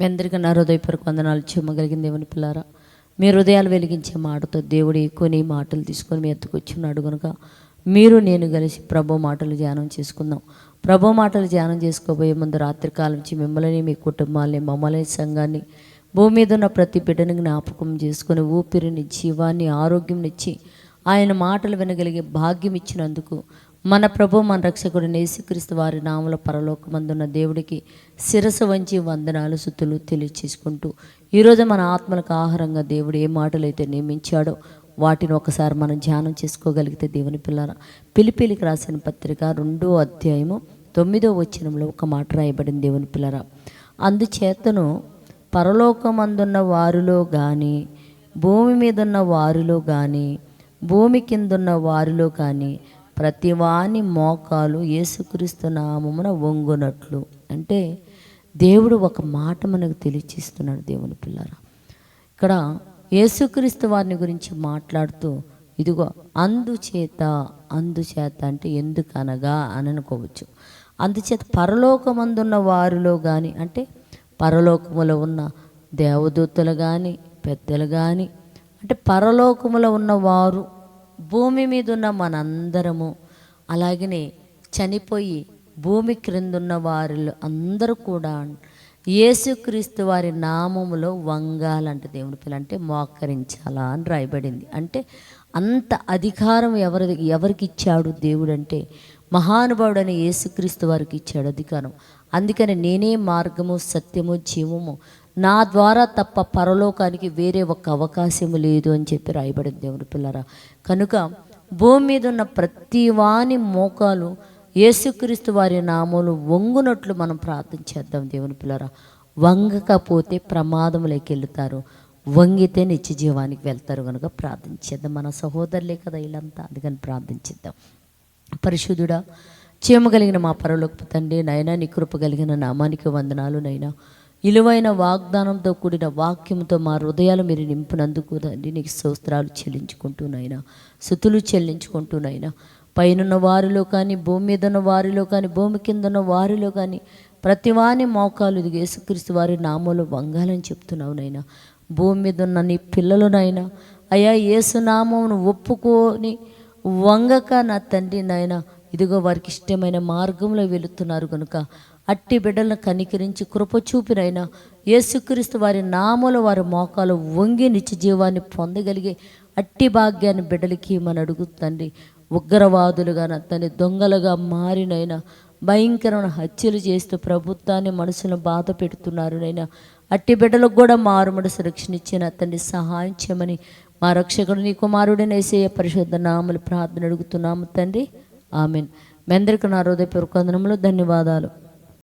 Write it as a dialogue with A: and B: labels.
A: మీ అందరికీ నా హృదయపూర్వక వందనాలు చెమ్మగలిగిన దేవుని పిల్లారా. మీ హృదయాలు వెలిగించే మాటతో దేవుడు ఎక్కువ మాటలు తీసుకొని మీ ఎత్తుకు వచ్చినాడు కనుక మీరు నేను కలిసి ప్రభు మాటలు ధ్యానం చేసుకుందాం. ప్రభు మాటలు ధ్యానం చేసుకోబోయే ముందు రాత్రికాలం నుంచి మిమ్మల్ని మీ కుటుంబాన్ని మమ్మల్ని సంఘాన్ని భూమి మీద ఉన్న ప్రతి బిడ్డని జ్ఞాపకం చేసుకొని ఊపిరిని జీవాన్ని ఆరోగ్యంనిచ్చి ఆయన మాటలు వినగలిగే భాగ్యం ఇచ్చినందుకు మన ప్రభు మన రక్షకుడు నేసుక్రీస్తు వారి నామల పరలోకమందున్న దేవుడికి శిరసు వంచి వందనాలు సుతులు తెలియచేసుకుంటూ ఈరోజు మన ఆత్మలకు ఆహారంగా దేవుడు ఏ మాటలు అయితే నియమించాడో వాటిని ఒకసారి మనం ధ్యానం చేసుకోగలిగితే దేవుని పిల్లల పిలిపిలికి రాసిన పత్రిక రెండో అధ్యాయము తొమ్మిదో వచనంలో ఒక మాట రాయబడింది దేవుని పిల్లరా. అందుచేతను పరలోకమందున్న వారిలో కానీ భూమి మీద ఉన్న వారిలో కానీ భూమి కిందున్న వారిలో కానీ ప్రతివాని మోకాలు యేసుక్రీస్తు నామమున వంగునట్లు. అంటే దేవుడు ఒక మాట మనకు తెలియచేస్తున్నాడు దేవుని పిల్లరా. ఇక్కడ యేసుక్రీస్తు వారిని గురించి మాట్లాడుతూ ఇదిగో అందుచేత అందుచేత అంటే ఎందుకనగా అని అనుకోవచ్చు. అందుచేత పరలోకమందున్న వారిలో కానీ అంటే పరలోకములో ఉన్న దేవదూతలు కానీ పెద్దలు కానీ అంటే పరలోకములో ఉన్నవారు భూమి మీద ఉన్న మనందరము అలాగనే చనిపోయి భూమి క్రిందున్న వారిలో అందరూ కూడా యేసుక్రీస్తు వారి నామములో వంగాలంట దేవుని పిల్ల అంటే మోకరించాలా అని రాయబడింది. అంటే అంత అధికారం ఎవరి ఎవరికి ఇచ్చాడు దేవుడు అంటే మహానుభావుడని యేసుక్రీస్తు వారికి ఇచ్చాడు అధికారం. అందుకని నేనే మార్గము సత్యము జీవము నా ద్వారా తప్ప పరలోకానికి వేరే ఒక అవకాశము లేదు అని చెప్పి రాయబడింది దేవుని పిల్లరా. కనుక భూమి మీద ఉన్న ప్రతి వాని మోకాలు యేసుక్రీస్తు వారి నామములు వంగునట్లు మనం ప్రార్థన చేద్దాం దేవుని పిల్లరా. వంగకపోతే ప్రమాదంలోకి వెళ్తారు. వంగితే నిత్య జీవానికి వెళ్తారు కనుక ప్రార్థించేద్దాం మన సహోదరులే కదా వీళ్ళంతా. అందుకని ప్రార్థించేద్దాం పరిశుద్ధుడా చీమ కలిగిన మా పరలోకపు తండ్రి నైనా నీ కృప కలిగిన నామానికి వందనాలు నైనా ఇలువైన వాగ్దానంతో కూడిన వాక్యంతో మా హృదయాలు మీరు నింపినందుకు తండ్రి నీకు స్తోత్రాలు చెల్లించుకుంటూ నైనా శుతులు చెల్లించుకుంటూ నైనా పైనున్న వారిలో కానీ భూమి మీద ఉన్న వారిలో కానీ భూమి కింద ఉన్న వారిలో కానీ ప్రతివాని మోకాలు ఇది యేసుక్రీస్తు వారి నామంలో వంగాలని చెప్తున్నావు నైనా భూమి మీద ఉన్న నీ పిల్లలునైనా అయ్యా యేసునామమును ఒప్పుకొని వంగక నా తండ్రి నాయన. ఇదిగో వారికి ఇష్టమైన మార్గంలో వెళుతున్నారు కనుక అట్టి బిడ్డలను కనికరించి కృప చూపినైనా యేసుక్రీస్తు వారి నామల వారి మోకాలు వంగి నిత్య జీవాన్ని పొందగలిగే అట్టి భాగ్యాన్ని బిడ్డలకి మన అడుగుతండి ఉగ్రవాదులుగా తన దొంగలుగా మారినైనా భయంకరమైన హత్యలు చేస్తూ ప్రభుత్వాన్ని మనసును బాధ పెడుతున్నారు నైనా అట్టి బిడ్డలకు కూడా మారుమడి సురక్షణ ఇచ్చిన తండ్రి సహాయం చేయమని మా రక్షకుడు నీ కుమారుడైన ఏసయ్య పరిశుద్ధ నామలు ప్రార్థన అడుగుతున్నాము తండ్రి. ఆమెన్. మీ అందరికీ నా హృదయపూర్వక ధన్యవాదాలు.